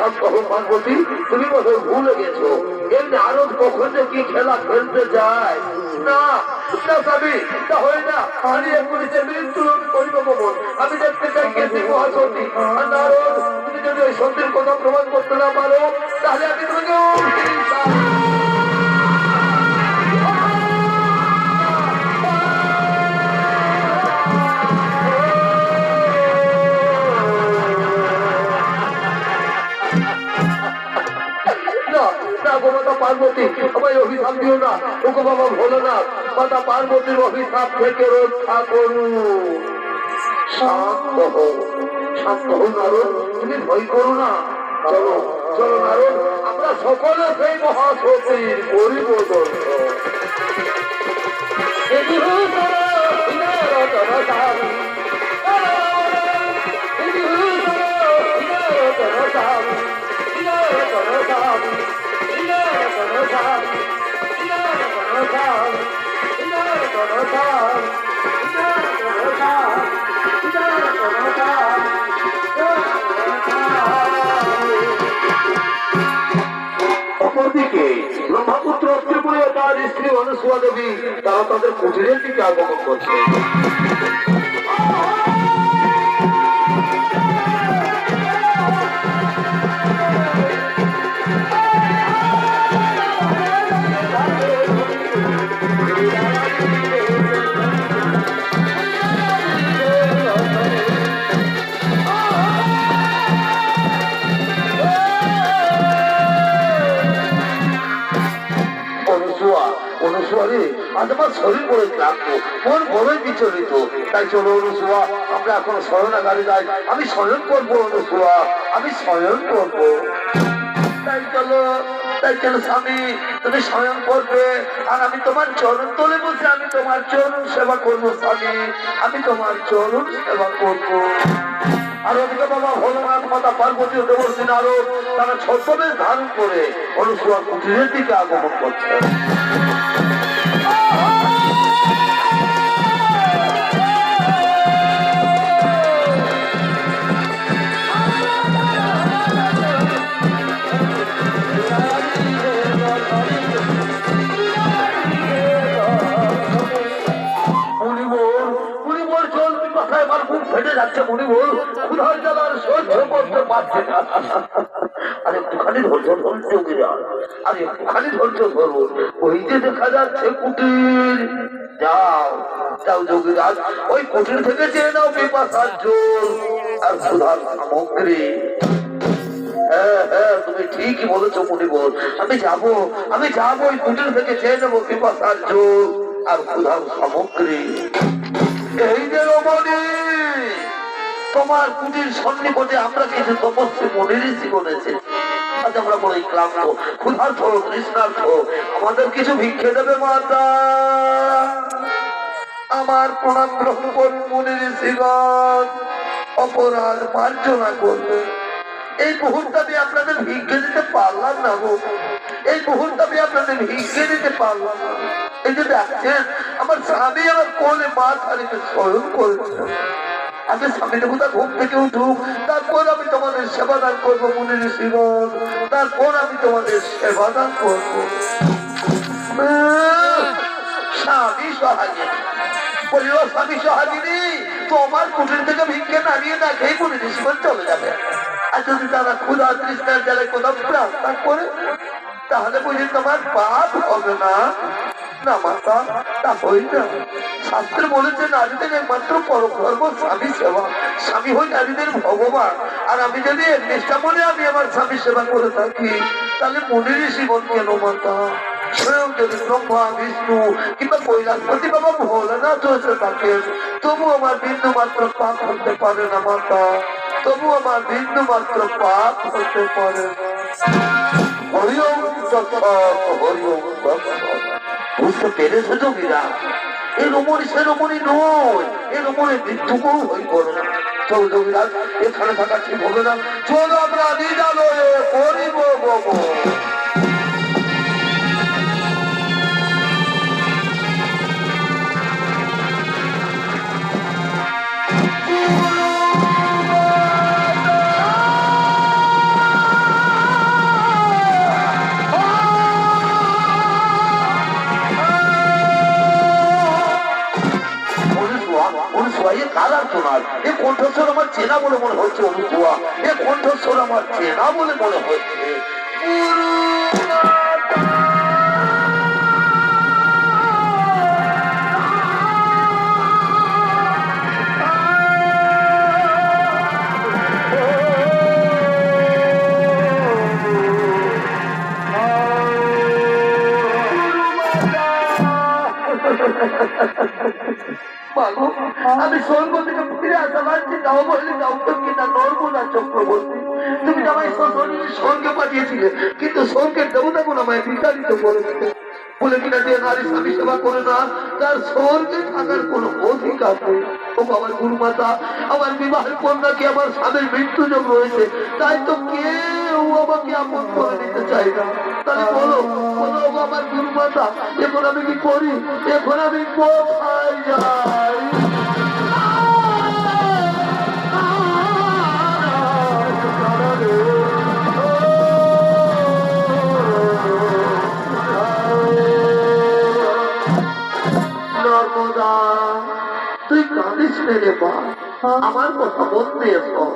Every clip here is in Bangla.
হও পার্বতী তুমি বোধহয় ভুলে গেছো। এমনি আরও কখন কি খেলা খেলতে যায়? আমি তুমি যদি ওই সত্যের কথা প্রমাণ করতে না পারো, তাহলে আমি তোমাকে দিও না, ওগো বাবা না, মাতা পার্বতীর অভিশাপ থেকে রক্ষা করু চলো চলো নারদ, আমরা সকলে সেই মহাশক্তির করিব ব্রহ্মপুত্র ত্রিপুরীয় তার স্ত্রী অনুসুয়া দেবী তারা তাদের কুটিরের দিকে আগমন করছে। বিচলিত তাই চলো অনুসুয়া আমরা এখন যাই। আমি শয়ন করব অনুসুয়া আমি শয়ন করব। তাই চলো তাই চলো স্বামী, তুমি শয়ন করবে। আর আমি তোমার চরণ তলে বসে আমি তোমার চরণ সেবা করব স্বামী, আমি তোমার চরণ সেবা করব। আর ওদিকে বাবা ভোলানাথ মাতা পার্বতী ও দেবর্ষী আরও তারা ছদ্মবেশ ধারণ করে অনুসুয়া কুটিরের দিকে আগমন করছে। পারছে না। আর একটুখানি ধৈর্য যোগীরা আর একটুখানি ধৈর্য ওই যে দেখা যাচ্ছে কুটির। যাও যাও যোগীরাজ ওই কুটির থেকে চেয়ে নাও আর ক্ষুধার সামগ্রী। হ্যাঁ হ্যাঁ আমি যাব, আমি যাব, ওই কুটির থেকে চেয়ে নেব পিপাসার জল আর ক্ষুধার সামগ্রী। এই যে রমণী! তোমার কুটির সন্নিকটে আমরা কিছু তপস্বী মনে ঋষি করেছে। আজ আমরা বড়ই ক্লান্ত ক্ষুধার্থ তৃষ্ণার্থ আমাদের কিছু ভিক্ষে দেবে মাতা। আমার প্রণাম গ্রহণ করুন মনে ঋষিগণ। অপরাধ মার্জনা করবে। এই মুহূর্তে আমি আপনাদের ভিক্ষে দিতে পারলাম না গো। এই মুহূর্তে আমি আপনাদের ভিক্ষে দিতে পারলাম না। এই যে দেখছেন, আমার স্বামী আমার কোলে মা ছাড়িতে স্মরণ করেছে। আগে স্বামী দেবতা ঘুম থেকে উঠুক, তারপর আমি তোমাদের সেবাদান করব মনে ঋষিগণ তারপর আমি তোমাদের সেবাদান করব। স্বামী সহায় খেয়ে চলে যাবে। আর যদি তারা ক্ষুধা তাহলে বুঝি তোমার পাপ হবে না। বিষ্ণু কিংবা কৈলাসপতি বাবা ভোলানাথ হয়েছে থাকেন তবু আমার বিন্দু মাত্র পাপ হতে পারে না মাতা। তবু আমার বিন্দু মাত্র পাপ হতে পারে না। তৎসৎ, হরিওম। বুঝতে পেরেছ যোগীরা এই রমণী, সে রমণী নয়। এই রমণী মৃত্যুকেও হই করো না। চল যোগীরাজ এখানে থাকা ঠিক হবে না। চলো আমরা নিজালয়ে করিব কালার তোমার। এ কণ্ঠস্বর আমার চেনা বলে মনে হচ্ছে অনুপুয়া এ কণ্ঠস্বর আমার চেনা বলে মনে হচ্ছে। আমি স্বর্গ থেকে ফিরে আসা লাগছি যাও বললে যাও তো কিনা নর্মদা চক্রবর্তী। তুমি আমায় শরীরের স্বর্গে পাঠিয়েছিলে, কিন্তু স্বর্গের দেবতা কোন আমায় করেছিলে বলে কিনা যে নারী স্বামী সেবা করে না, তার স্বর্গে থাকার অধিকার নেই। আমার বিবাহের আমার স্বামীর রয়েছে, তাই তো কেউ আমাকে আপন করে নিতে না। তাহলে বলো বলো আমার এখন আমি কি করি? এখন আমি কোথায় যাই? তুই কাঁদিস নে রে মা। আমার কথা দিয়ে শোন।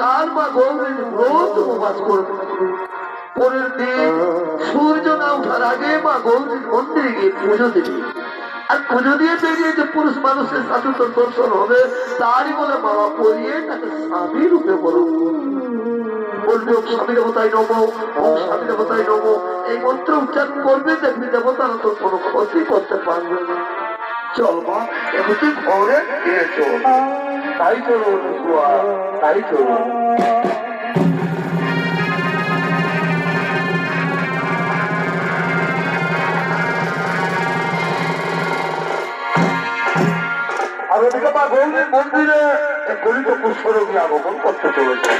কাল মা গৌরীর রোজ উপবাস করে থাকবে পরের দিন সূর্য না ওঠার আগে মা গৌরীর মন্দিরে গিয়ে পুজো দেবে। আর পুজো দিয়ে যে পুরুষ মানুষের সাথে তোর দর্শন হবে, তারই বলে মামা পড়িয়ে তাকে স্বামী রূপে করবে বলবে স্বামী দেবতায় স্বামী দেবতায় এই মন্ত্র উচ্চারণ করবে, দেখবি দেবতারা তোর কোনো ক্ষতি করতে পারবে না। চল মা এখন তুই ঘরে ফিরে চল তাই চলো তাই চলো। আর ওদিকে মা গৌরীর মন্দিরে গলিত পুষ্পরোগী আগমন করতে চলেছে।